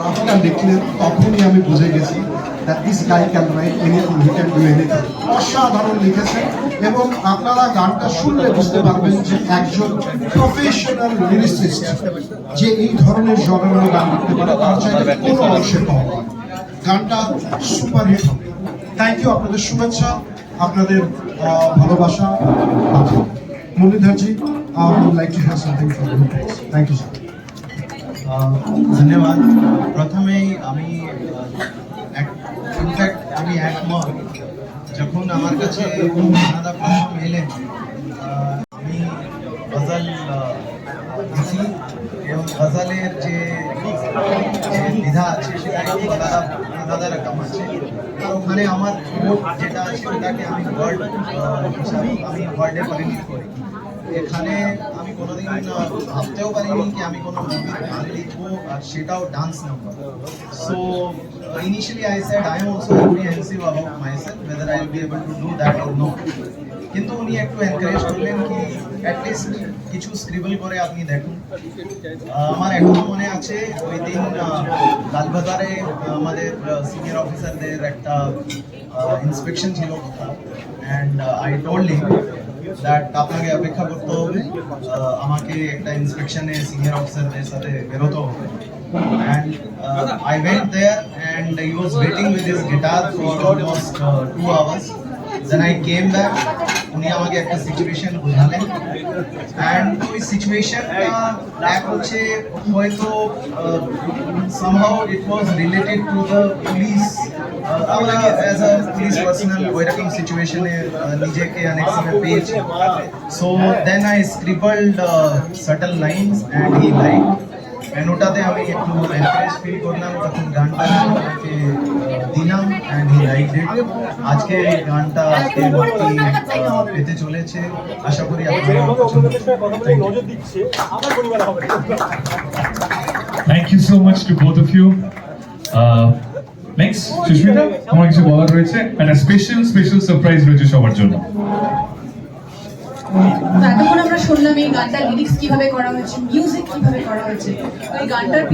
রাফটা লিখলেন তখনই আমি বুঝে গেছি that this guy can write anything he can do anything অসাধারণ লিখেছেন এবং আপনারা গানটা শুনলে বুঝতে পারবেন যে একজন প্রফেশনাল লিরিসিস্ট যে এই ধরনের জনগণ গান লিখতে পারে, তার চাইতে কোনো অংশে গানটা সুপার হিট হবে। থ্যাংক ইউ আপনাদের শুভেচ্ছা, আপনাদের ভালোবাসা। Muralidharji I would like to have something for you thank you sir ধন্যবাদ। প্রথমেই আমি ইনফ্যাক্ট আমি একমত। যখন আমার কাছে দাদা প্রথম এলেন আমি গজল লিখি এবং গজলের যে যে বিধা আছে, সেটা একটু আলাদা রকম আছে ওখানে আমার যেটা আছে ওটাকে আমি ওয়ার্ড হিসাবে আমি ওয়ার্ডে পরিণত করি। এখানে আমি কোনোদিন ভাবতেও পারিনি কি আমি কোনো মুভির লিখব আর সেটাও dance number so initially I said I am also apprehensive about myself whether I will be able to do that or not. কিন্তু উনি একটু এনকারেজ করলেন কি অ্যাটলিস্ট কিছু স্ক্রিবল করে আপনি দেখুন। আমার এখনও মনে আছে, ওই দিন লালবাজারে আমাদের সিনিয়র অফিসারদের একটা ইন্সপেকশন ছিল। And I told him that আপনাকে অপেক্ষা করতে হবে আহ, আমাকে একটা ইন্সপেকশনে সিনিয়র অফিসারদের সাথে বেরোতে হবে and uh, I went there and he was waiting with his guitar for almost uh, two hours. Then I came back. উনি আমাকে একটা সিচুয়েশন বোঝালেন অ্যান্ড ওই সিচুয়েশনটা এক হচ্ছে হয়তো somehow it was related to the police আমরা অ্যাজ আ পুলিশ পার্সোনাল ওইরকম সিচুয়েশনে নিজেকে অনেক সময় পেয়েছি। So then I scribbled subtle lines and he like and ওটাতে আমি একটু এনকারেজ ফিল করলাম তখন গানটা ওনাকে দিলাম অ্যান্ড হি লাইক ইট আজকে এই গানটা আজকে পেতে চলেছে। আশা করি আপনারা Thank you. Thank you so much to both of you next Sushmita আমার কিছু বলার রয়েছে? একটা স্পেশাল স্পেশাল সারপ্রাইজ রয়েছে সবার জন্য। এতক্ষণ আমরা শুনলাম এই গানটার লিরিক্স কীভাবে করা হয়েছে মিউজিক কীভাবে করা হয়েছে। এই গানটার